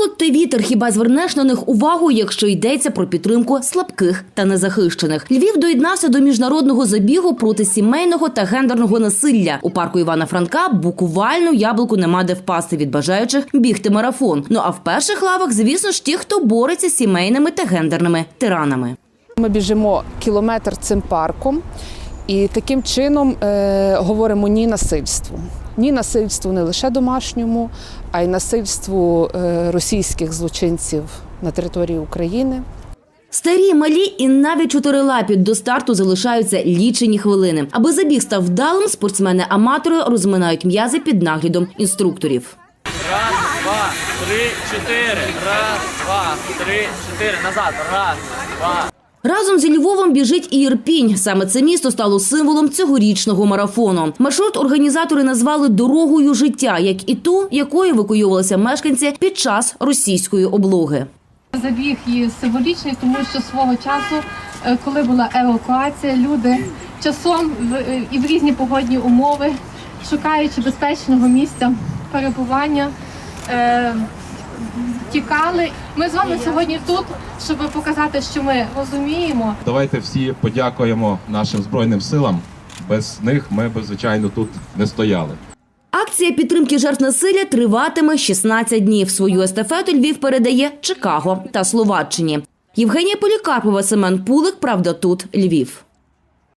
Холод та вітер хіба звернеш на них увагу, якщо йдеться про підтримку слабких та незахищених. Львів доєднався до міжнародного забігу проти сімейного та гендерного насилля. У парку Івана Франка буквально яблуку нема де впасти від бажаючих бігти марафон. Ну а в перших лавах, звісно ж, ті, хто бореться з сімейними та гендерними тиранами. Ми біжимо кілометр цим парком і таким чином е, говоримо ні насильству. Ні насильству не лише домашньому, а й насильству е, російських злочинців на території України. Старі, малі і навіть чотирилапі до старту залишаються лічені хвилини. Аби забіг став вдалим, спортсмени-аматори розминають м'язи під наглядом інструкторів. Раз, два, три, чотири. Раз, два, три, чотири. Назад. Раз, два. Разом зі Львовом біжить і Ірпінь. Саме це місто стало символом цьогорічного марафону. Маршрут організатори назвали дорогою життя, як і ту, якою евакуювалися мешканці під час російської облоги. Забіг є символічний, тому що свого часу, е, коли була евакуація, люди часом е, і в різні погодні умови, шукаючи безпечного місця перебування, е, тікали. Ми з вами сьогодні тут, щоб показати, що ми розуміємо, Давайте всі подякуємо нашим збройним силам. Без них ми б, звичайно, тут не стояли. Акція підтримки жертв насилля триватиме 16 днів. Свою естафету Львів передає Чикаго та Словаччині. Євгенія Полікарпова, Семен Пулик. Правда, тут Львів.